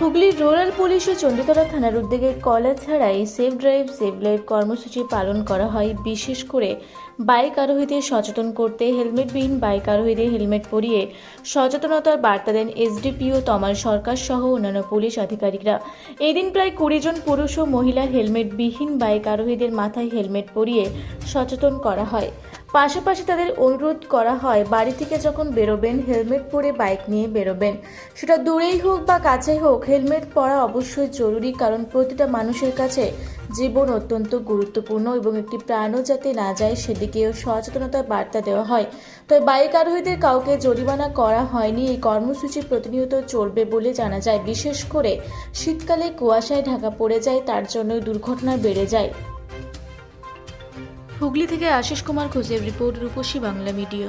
হুগলির rural police ও চণ্ডীতলা থানার উদ্যোগে কলা ছাড়াই সেফ ড্রাইভ সেভ লাইফ কর্মসূচি পালন করা হয়। বিশেষ করে বাইক আরোহীদের সচেতন করতে হেলমেটবিহীন বাইক আরোহীদের হেলমেট পরিয়ে সচেতনতার বার্তা দেন এসডিপিও তমাল সরকার সহ অন্যান্য পুলিশ আধিকারিকরা। এই দিন প্রায় কুড়ি জন পুরুষ ও মহিলা হেলমেটবিহীন বাইক আরোহীদের মাথায় হেলমেট পরিয়ে সচেতন করা হয়। পাশাপাশি তাদের অনুরোধ করা হয়, বাড়ি থেকে যখন বেরোবেন, হেলমেট পরে বাইক নিয়ে বেরোবেন। সেটা দূরেই হোক বা কাছেই হোক, হেলমেট পরা অবশ্যই জরুরি কারণ প্রতিটা মানুষের কাছে জীবন অত্যন্ত গুরুত্বপূর্ণ এবং একটি প্রাণও যাতে না যায়, সেদিকেও সচেতনতার বার্তা দেওয়া হয়। তবে বাইক আরোহীদের কাউকে জরিমানা করা হয়নি, এই কর্মসূচি প্রতিনিয়ত চলবে বলে জানা যায়। বিশেষ করে শীতকালে কুয়াশায় ঢাকা পড়ে যায়, তার জন্য দুর্ঘটনা বেড়ে যায়। হুগলি থেকে আশিস কুমার ঘোষের রিপোর্ট রূপসী বাংলা মিডিয়া।